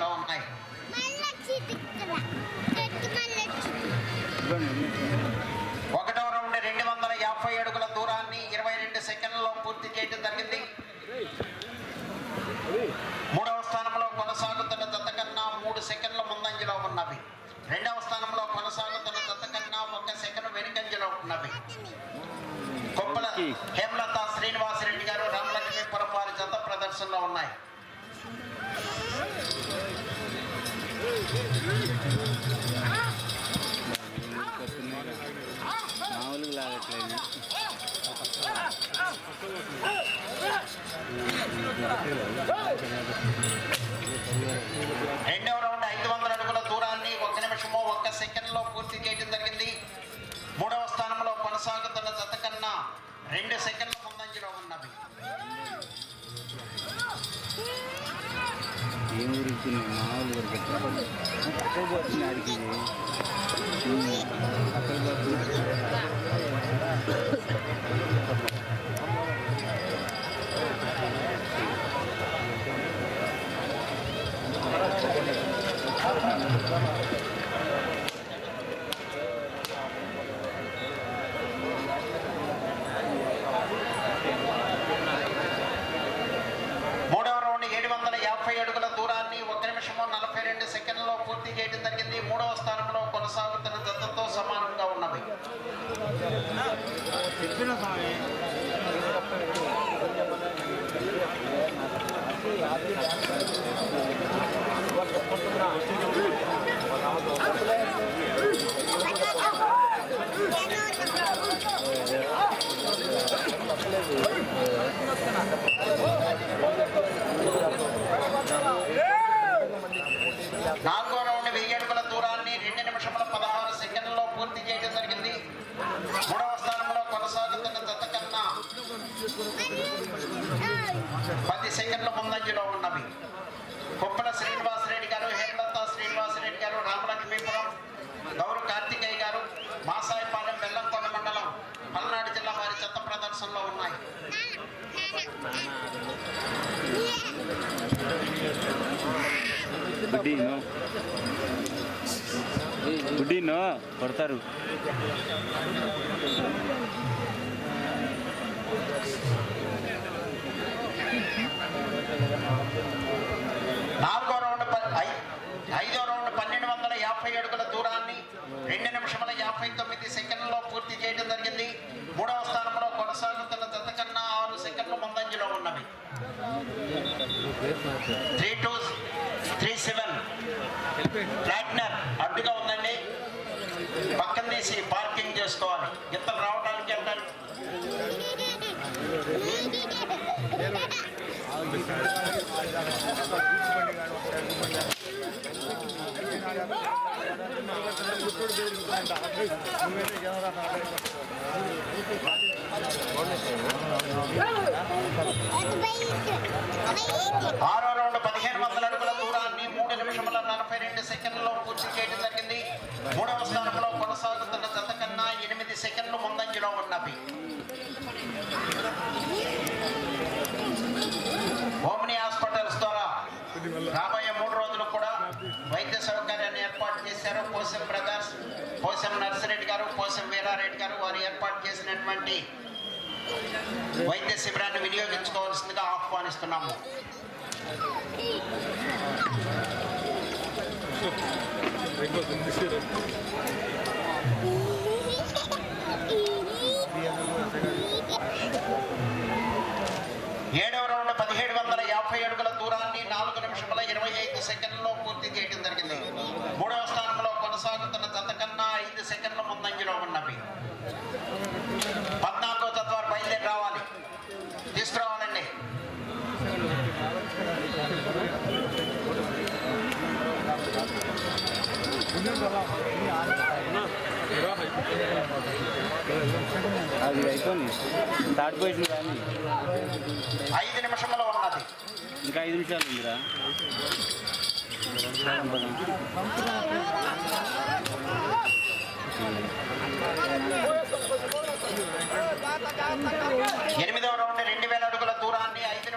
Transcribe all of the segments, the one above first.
పోటీలో ఉన్నాయి ఒకటవ రౌండ్ రెండు వందల యాభై అడుగుల దూరాన్ని ఇరవై రెండు సెకండ్లలో పూర్తి చేయడం జరిగింది మూడవ స్థానంలో కొనసాగుతున్న జత కన్నా మూడు సెకండ్ల ముందంజలో ఉన్నవి రెండవ స్థానంలో కొనసాగుతున్న జత కన్నా ఒక సెకండ్ వెనుకంజలో ఉన్నవి కొప్పల హేమలత శ్రీనివాసరెడ్డి గారు రామలక్ష్మీపురం వారి జత ప్రదర్శనలో ఉన్నాయి మామూలుగా లాగట్లేదు రెండవ రౌండ్ ఐదు వందల అడుగుల దూరాన్ని ఒక నిమిషము ఒక్క సెకండ్లో పూర్తి చేయడం జరిగింది. మూడవ స్థానంలో కొనసాగుతున్న జత కన్నా రెండు సెకండ్ ఏం ఉరుకుతుంది మామూలు ఉరకట్లేదు అక్కడ పోతుంది ఆడికి ఇది. ఉమ్, అక్కడ పోతుంది మూడవ Thank you. బుడ్డి నో బుడ్డి నో కొడతారు నాలుగో రౌండ్ ప- ఐ- ఐదో రౌండ్ పన్నెండు వందల యాభై అడుగుల దూరాన్ని రెండు నిమిషముల యాభై తొమ్మిది సెకండ్లలో పూర్తి చేయడం జరిగింది మూడవ స్థానంలో కొనసాగుతున్న జత కన్నా ఆరు సెకండ్లు ముందంజలో ఉన్నవి త్రీ టూ త్రీ సెవెన్ ప్లాట్నర్ అడ్డుగా ఉందండి. పక్కన తీసి పార్కింగ్ చేసుకోవాలి. ఇతను రావడానికి వెళ్ళాలి ఆరో రౌండ్ పదిహేను వందల అడుగుల దూరాన్ని మూడు నిమిషముల నలభై రెండు సెకండ్లలో పూర్తి చేయడం జరిగింది మూడవ స్థానంలో కొనసాగుతున్న జత కన్నా ఎనిమిది సెకండ్లు ముందంజలో ఉన్నవి. హోమిని హాస్పిటల్స్ ద్వారా రాబోయే మూడు రోజులు కూడా వైద్య సౌకర్యాన్ని ఏర్పాటు చేశారు. పోసం బ్రదర్స్ పోసం నర్సిరెడ్డి గారు పోసం వీరారెడ్డి గారు వారు ఏర్పాటు చేసినటువంటి వైద్య శిబిరాన్ని వినియోగించుకోవాల్సిందిగా ఆహ్వానిస్తున్నాము. ఏడవ రౌండ్ పదిహేడు వందల యాభై అడుగుల దూరాన్ని నాలుగు నిమిషముల ఇరవై ఐదు సెకండ్లలో పూర్తి చేయడం జరిగింది. మూడవ స్థానంలో కొనసాగుతున్న జత కన్నా ఐదు సెకండ్ల ముందంజలో ఉన్నవి. అది అయిపోయింది. పొజిషన్ కానీ ఐదు నిమిషంలో ఉన్నది. ఇంకా ఐదు నిమిషాలు ఉందిరా. ఎనిమిదవ రౌండ్ రెండు వేల అడుగుల దూరాన్ని ఐదు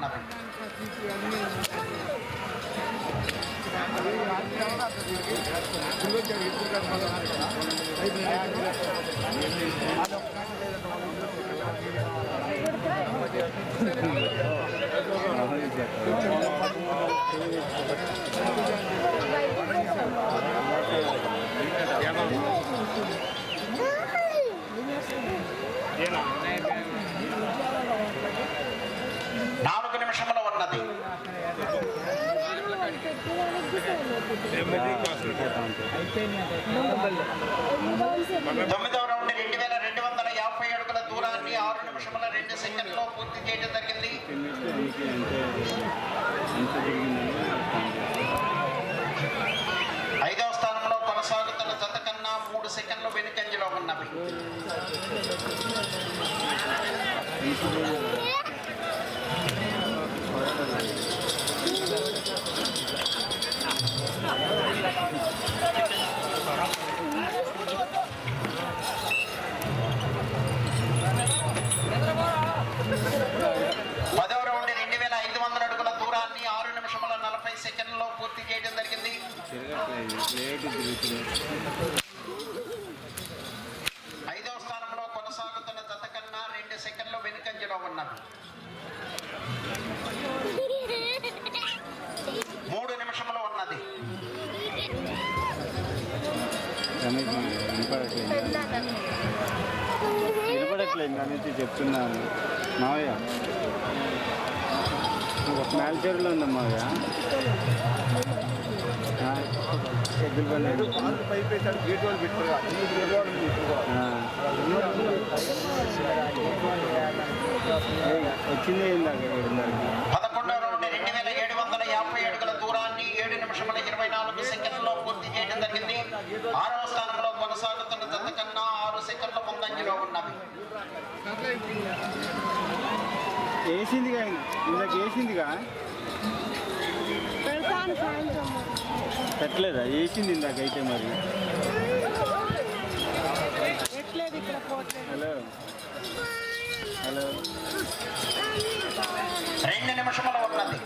ఉన్నది నాలుగు నిమిషముల ఉన్నది తొమ్మిదవ రౌండ్ రెండు వేల రెండు వందల యాభై అడుగుల దూరాన్ని ఆరు నిమిషముల రెండు సెకండ్లో పూర్తి చేయడం జరిగింది. ఐదవ స్థానంలో కొనసాగుతున్న జత కన్నా మూడు సెకండ్లు వెనుకంజలో ఉన్నవి. ఐదవ స్థానంలో కొనసాగుతున్న జత కన్నా రెండు సెకండ్లు వెనుకంజలో ఉన్నవి మూడు నిమిషంలో ఉన్నది. రమేష్ వినపడట్లేదు. అనేది చెప్తున్నాను. మావయ్య మేల్చేరులో ఉందమ్మా మావయ్య. వచ్చిందే పదకొండవ రెండు వేల ఏడు వందల యాభై అడుగుల దూరాన్ని ఏడు నిమిషముల ఇరవై నాలుగు సెకండ్లలో పూర్తి చేయడం జరిగింది ఆరవ స్థానంలో కొనసాగుతున్న జత కన్నా ఆరు సెకండ్ల ముందంజలో ఉన్నవి వేసిందిగా ఇందాక వేసిందిగా పెడతాను సాయంత్రం పెట్టలేదా వేసింది ఇందాక అయితే మరి. హలో. హలో. రెండు నిమిషముల ఉన్నది.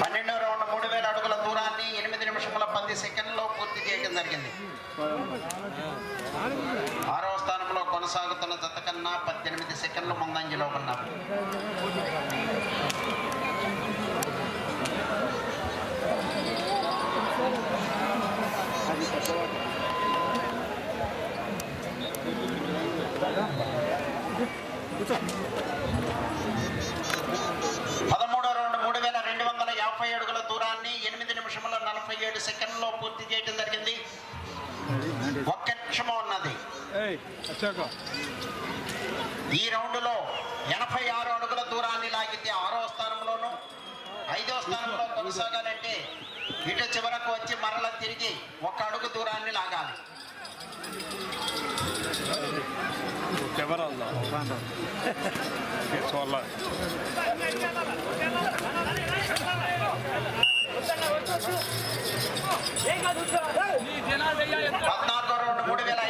పన్నెండవ రౌండ్ మూడు వేల అడుగుల దూరాన్ని ఎనిమిది నిమిషముల పది సెకండ్లో పూర్తి చేయడం జరిగింది. ఆరవ స్థానంలో కొనసాగుతున్న జత కన్నా పద్దెనిమిది సెకండ్లు ముందంజలో ఉన్నారు. నిమిషము ఉన్నది ఈ రౌండ్లో ఎనభై ఆరు అడుగుల దూరాన్ని లాగితే ఆరో స్థానంలోను ఐదో స్థానంలో కొనసాగాలంటే ఇటు చివరకు వచ్చి మరల తిరిగి ఒక అడుగు దూరాన్ని లాగాలి పద్నాలుగో మూడు వేల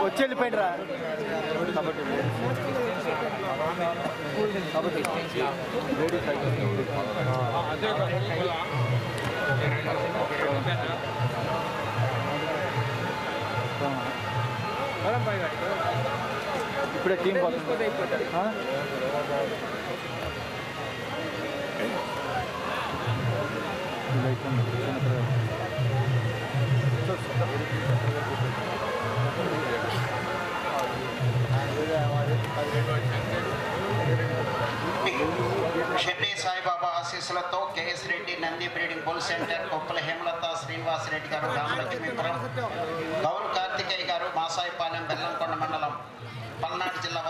వచ్చి వెళ్ళిపోయింది కాబట్టి కాబట్టి ఇప్పుడే టీం పోతుంది ఆ? షిర్డీ సాయిబాబా ఆశీస్సులతో KS Reddy Nandi breeding bull centre Koppula Hemalatha Srinivas Reddy గారు రామలక్ష్మీపురం గౌరు కార్తికేయ గారు మాసాయిపాలెం బెల్లంకొండ మండలం పల్నాడు జిల్లా